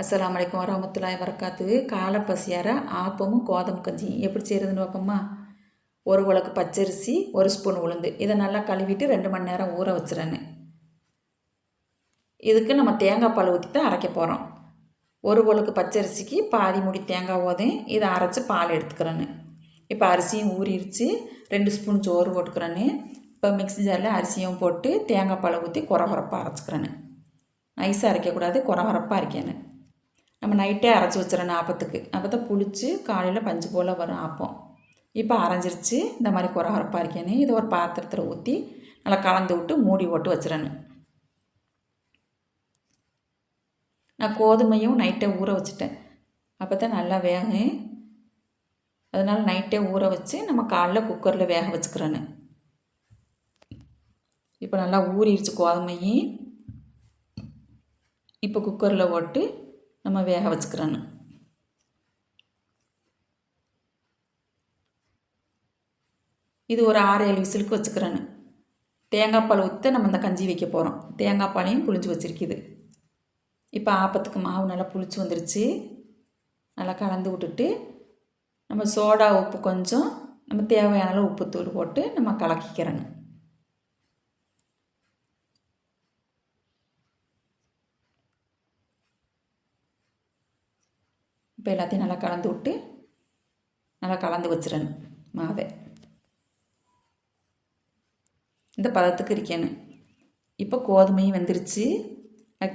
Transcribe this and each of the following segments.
அஸ்லாம் வலைக்கம் வரமத்துலாய் வரக்காத்து காலப்பசியார ஆப்பமும் கோதம் கஞ்சியும். எப்படி செய்கிறதுன்னு பார்ப்போமா? ஒரு உலக்கு பச்சரிசி ஒரு ஸ்பூன் உளுந்து. இதை நல்லா கழுவிட்டு ரெண்டு மணி நேரம் ஊற வச்சுறேன்னு இதுக்கு நம்ம தேங்காய் பால் ஊற்றி தான் அரைக்க போகிறோம் ஒரு உலக்கு பச்சரிசிக்கு பாதி முடி தேங்காய் ஓதையும் இதை அரைச்சி பால் எடுத்துக்கிறேன்னு இப்போ அரிசியும் ஊறிடுச்சு ரெண்டு ஸ்பூன் சோறு போட்டுக்கிறேன்னு இப்போ மிக்ஸி ஜாரில் அரிசியும் போட்டு தேங்காய் பாலை ஊற்றி குறகுறப்பாக அரைச்சிக்கிறேன்னு நைஸாக அரைக்கக்கூடாது குறகுறப்பாக அரைக்கணும். நம்ம நைட்டே அரைச்சி வச்சிடணும் ஆப்பத்துக்கு. அப்போ தான் புளிச்சு காலையில் பஞ்சு போல் வரும் ஆப்பம். இப்போ அரைஞ்சிருச்சு. இந்த மாதிரி குறகுறப்பாக இருக்கேன்னு இதை ஒரு பாத்திரத்தில் ஊற்றி நல்லா கலந்து விட்டு மூடி போட்டு வச்சிடணும். நான் கோதுமையும் நைட்டே ஊற வச்சுட்டேன். அப்போ தான் நல்லா வேகும் அதனால் நைட்டே ஊற வச்சு நம்ம காலைல குக்கரில் வேக வச்சுக்கிறேன்னு. இப்போ நல்லா ஊறிடுச்சு கோதுமையும். இப்போ குக்கரில் போட்டு நம்ம வேக வச்சுக்கிறோன்னு. இது ஒரு ஆறு ஏழு விசிலுக்கு வச்சுக்கிறேன்னு. தேங்காய் பால் ஊற்ற நம்ம இந்த கஞ்சி வைக்க போகிறோம் தேங்காய் பாலையும் புளிஞ்சு வச்சுருக்குது. இப்போ ஆப்பத்துக்கு மாவு நல்லா புளிச்சு வந்துருச்சு. நல்லா கலந்து விட்டுட்டு நம்ம சோடா உப்பு கொஞ்சம் நம்ம தேவையான அளவு உப்புத்தூள் போட்டு நம்ம கலக்கிக்கிறோங்க இப்போ எல்லாத்தையும் நல்லா கலந்து விட்டு நல்லா கலந்து வச்சிடணும் மாவை. இந்த பதத்துக்கு இருக்கணும். இப்போ கோதுமையும் வெந்துருச்சு.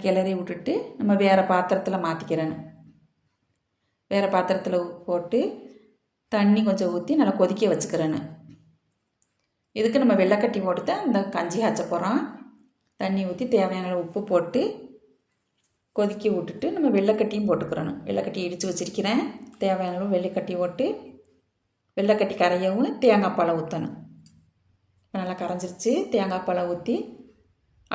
கிளறி விட்டுட்டு நம்ம வேறு பாத்திரத்தில் மாற்றிக்கிறேன்னு வேறு பாத்திரத்தில் போட்டு தண்ணி கொஞ்சம் ஊற்றி நல்லா கொதிக்க வச்சுக்கிறேன்னு இதுக்கு நம்ம வெள்ளைக்கட்டி போட்டு தான் இந்த கஞ்சி காய்ச்ச போகிறோம் தண்ணி ஊற்றி தேவையான உப்பு போட்டு கொதிக்க விட்டுட்டு நம்ம வெள்ளைக்கட்டியும் போட்டுக்கிறணும். வெள்ளைக்கட்டி இடித்து வச்சுருக்கிறேன். தேவையான அளவு வெள்ளைக்கட்டி போட்டு வெள்ளைக்கட்டி கரையவும் தேங்காய் பழம் ஊற்றணும் இப்போ நல்லா கரைஞ்சிருச்சு. தேங்காய் பழம் ஊற்றி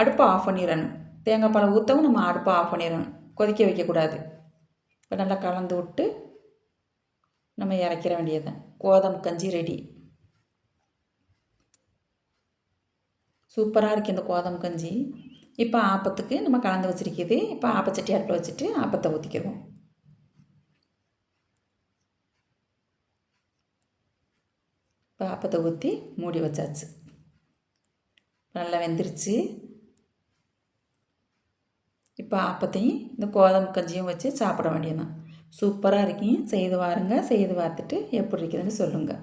அடுப்பை ஆஃப் பண்ணிடணும். தேங்காய் பழம் ஊற்றவும் நம்ம அடுப்பை ஆஃப் பண்ணிடணும். கொதிக்க வைக்கக்கூடாது. இப்போ நல்லா கலந்து விட்டு நம்ம இறக்கிற வேண்டியதுதான். கோதம்பு கஞ்சி ரெடி சூப்பராக இருக்குது இந்த கோதம்பு கஞ்சி. இப்போ ஆப்பத்துக்கு நம்ம கலந்து வச்சுருக்கிது இப்போ ஆப்பச்சட்டி அடுப்பில் வச்சுட்டு ஆப்பத்தை ஊற்றிக்கிடுவோம் இப்போ ஆப்பத்தை ஊற்றி மூடி வச்சாச்சு. நல்லா வெந்துருச்சு. இப்போ ஆப்பத்தையும் இந்த கோதம்பு கஞ்சியும் வச்சு சாப்பிட வேண்டியதான் சூப்பராக இருக்கும் செய்து வாருங்க செய்து பார்த்துட்டு எப்படி இருக்குதுன்னு சொல்லுங்கள்